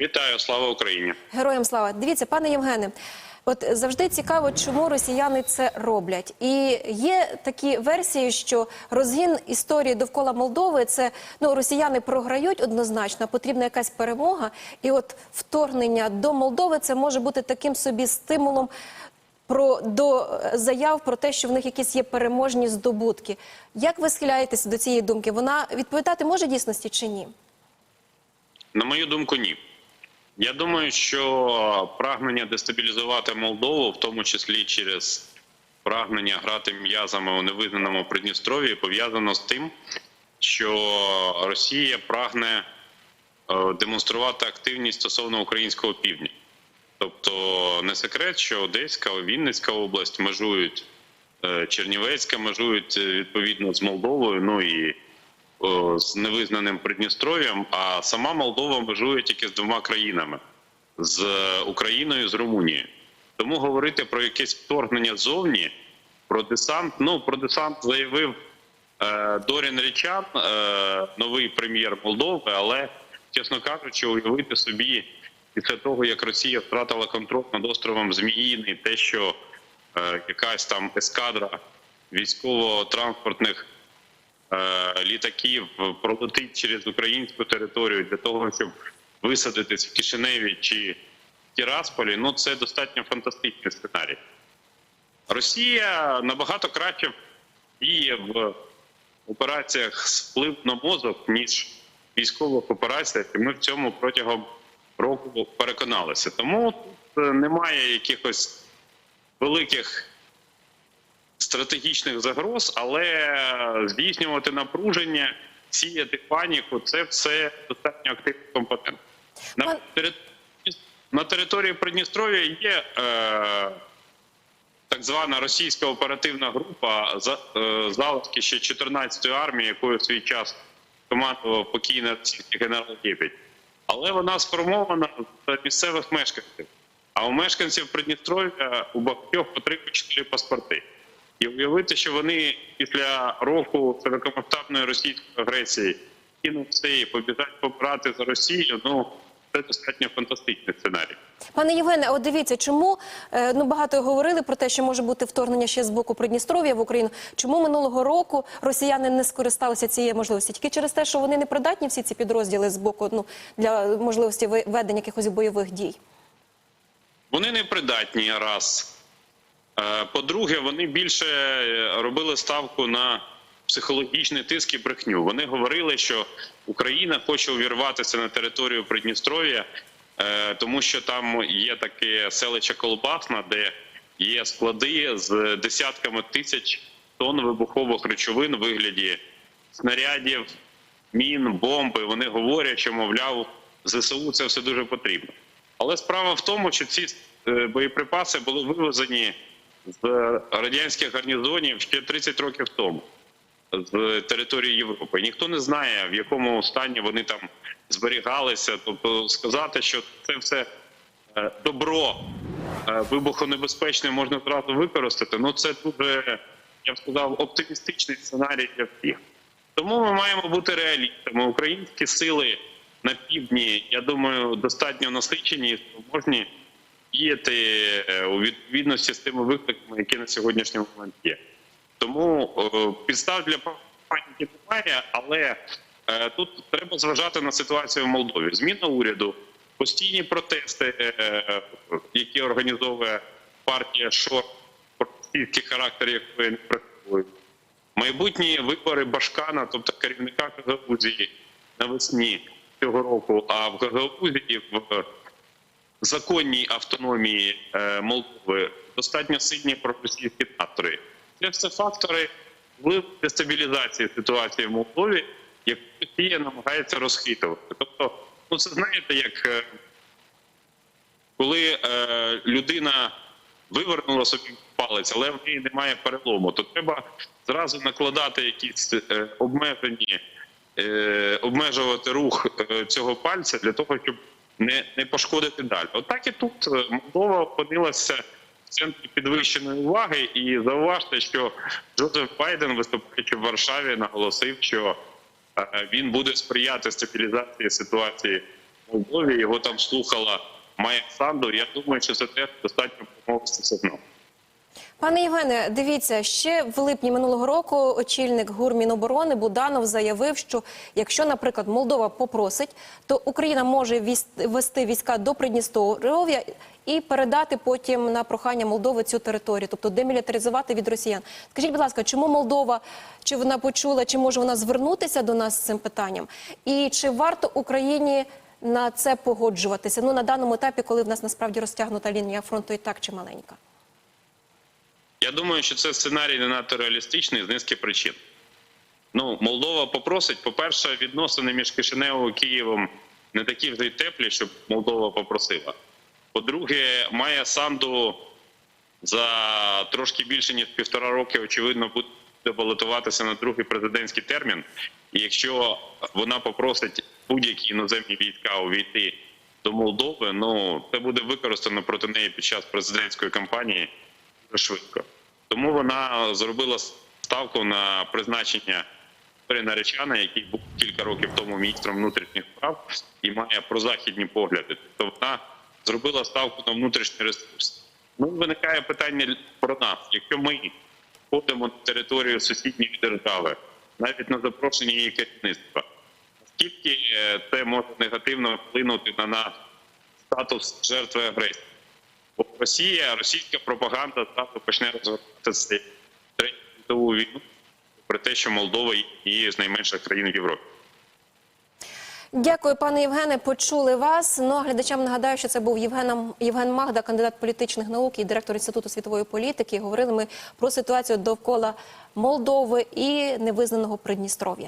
Вітаю, слава Україні! Героям слава. Дивіться, пане Євгене. От завжди цікаво, чому росіяни це роблять. І є такі версії, що розгін історії довкола Молдови це ну росіяни програють однозначно, потрібна якась перемога. І от вторгнення до Молдови це може бути таким собі стимулом про до заяв про те, що в них якісь є переможні здобутки. Як ви схиляєтеся до цієї думки? Вона відповідати може дійсності чи ні? На мою думку, ні. Я думаю, що прагнення дестабілізувати Молдову, в тому числі через прагнення грати м'язами у невизнаному Придністров'ї, пов'язано з тим, що Росія прагне е, демонструвати активність стосовно українського півдня. Тобто не секрет, що Одеська, Вінницька область межують, е, Чернівецька межують е, відповідно з Молдовою. Ну і з невизнаним Придністров'ям, а сама Молдова межує тільки з двома країнами з Україною з Румунією. Тому говорити про якесь вторгнення ззовні, про десант. Ну про десант заявив е, Дорін Річан, е, новий прем'єр Молдови. Але, чесно кажучи, уявити собі після того, як Росія втратила контроль над островом Зміїний, те, що е, якась там ескадра військово-транспортних е, літаків пролетить через українську територію для того, щоб висадитись в Кишиневі чи Тірасполі, ну це достатньо фантастичний сценарій. Росія набагато краще діє в операціях з вплив на мозок, ніж в військових операціях, і ми в цьому протягом року переконалися. Тому тут е, немає якихось великих стратегічних загроз, але здійснювати напруження, сіяти паніку це все достатньо активний компонент. На, Пан- на території Придністров'я є е, так звана російська оперативна група за, е, залишки ще 14-ї армії, якою в свій час командував покійний російський генерал Єпідь. Але вона сформована з місцевих мешканців. А у мешканців Придністров'я у багатьох по 3-4 паспорти. І уявити, що вони після року широкомасштабної російської агресії кинуть все і побіжать побрати за Росію, ну це достатньо фантастичний сценарій. Пане Євгене, от дивіться, чому е, ну багато говорили про те, що може бути вторгнення ще з боку Придністров'я в Україну. Чому минулого року росіяни не скористалися цією можливістю? Тільки через те, що вони не придатні всі ці підрозділи з боку ну для можливості ведення якихось бойових дій. Вони не придатні раз. По-друге, вони більше е, робили ставку на психологічний тиск і брехню. Вони говорили, що Україна хоче увірватися на територію Придністров'я, е, тому що там є таке селище Колбасна, де є склади з десятками тисяч тонн вибухових речовин у вигляді снарядів, мін, бомби. Вони говорять, що мовляв, ЗСУ це все дуже потрібно. Але справа в тому, що ці е, боєприпаси були вивезені з радянських гарнізонів ще 30 років тому з території Європи. Ніхто не знає, в якому стані вони там зберігалися. Тобто сказати, що це все е, добро е, вибухонебезпечне можна зразу використати. Ну це дуже, я б сказав, оптимістичний сценарій для всіх. Тому ми маємо бути реалістами. Українські сили на півдні, я думаю, достатньо насичені і спроможні діяти е, у відповідності з тими викликами, які на сьогоднішній момент є. Тому е, підстав для паніки немає, але е, тут треба зважати на ситуацію в Молдові. Зміна уряду, постійні протести, які організовує партія ШОР, російський характер якої не приховують. Майбутні вибори Башкана, тобто керівника Гагаузії навесні цього року, а в Гагаузії в законній автономії е, Молдови достатньо сильні проросійські настрої. Це все фактори впливу дестабілізації ситуації в Молдові, яку Росія намагається розхитувати. Тобто, ну це знаєте, як е, коли е, людина вивернула собі палець, але в неї немає перелому, то треба зразу накладати якісь е, обмежені, е, обмежувати рух е, цього пальця для того, щоб не, не пошкодити далі. Отак і тут е, Молдова опинилася в центрі підвищеної уваги, і зауважте, що Джозеф Байден, виступаючи в Варшаві, наголосив, що е, він буде сприяти стабілізації ситуації в Молдові. Його там слухала Майя Санду. Я думаю, що це теж достатньо промовистий сигнал. Пане Євгене, дивіться, ще в липні минулого року очільник ГУР Міноборони Буданов заявив, що якщо, наприклад, Молдова попросить, то Україна може вести війська до Придністров'я і передати потім на прохання Молдови цю територію, тобто демілітаризувати від росіян. Скажіть, будь ласка, чому Молдова, чи вона почула, чи може вона звернутися до нас з цим питанням? І чи варто Україні на це погоджуватися? Ну на даному етапі, коли в нас насправді розтягнута лінія фронту і так чи маленька? Я думаю, що це сценарій не надто реалістичний з низки причин. Ну, Молдова попросить, по-перше, відносини між Кишиневом і Києвом не такі вже й теплі, щоб Молдова попросила. По-друге, Майя Санду за трошки більше ніж півтора роки, очевидно, буде балотуватися на другий президентський термін. І якщо вона попросить будь-які іноземні війська увійти до Молдови, ну це буде використано проти неї під час президентської кампанії дуже швидко. Тому вона зробила ставку на призначення Наречана, який був кілька років тому міністром внутрішніх справ і має прозахідні погляди. Тобто вона зробила ставку на внутрішній ресурс. Ну виникає питання про нас. Якщо ми входимо на територію сусідньої держави, навіть на запрошення її керівництва, наскільки е, це може негативно вплинути на наш статус жертви агресії? Росія, російська пропаганда зразу почне розвивати третю світову війну про те, що Молдова є з найменших країн в Європі. Дякую, пане Євгене. Почули вас. Ну а глядачам нагадаю, що це був Євген, Євген Магда, кандидат політичних наук і директор інституту світової політики. Говорили ми про ситуацію довкола Молдови і невизнаного Придністров'я.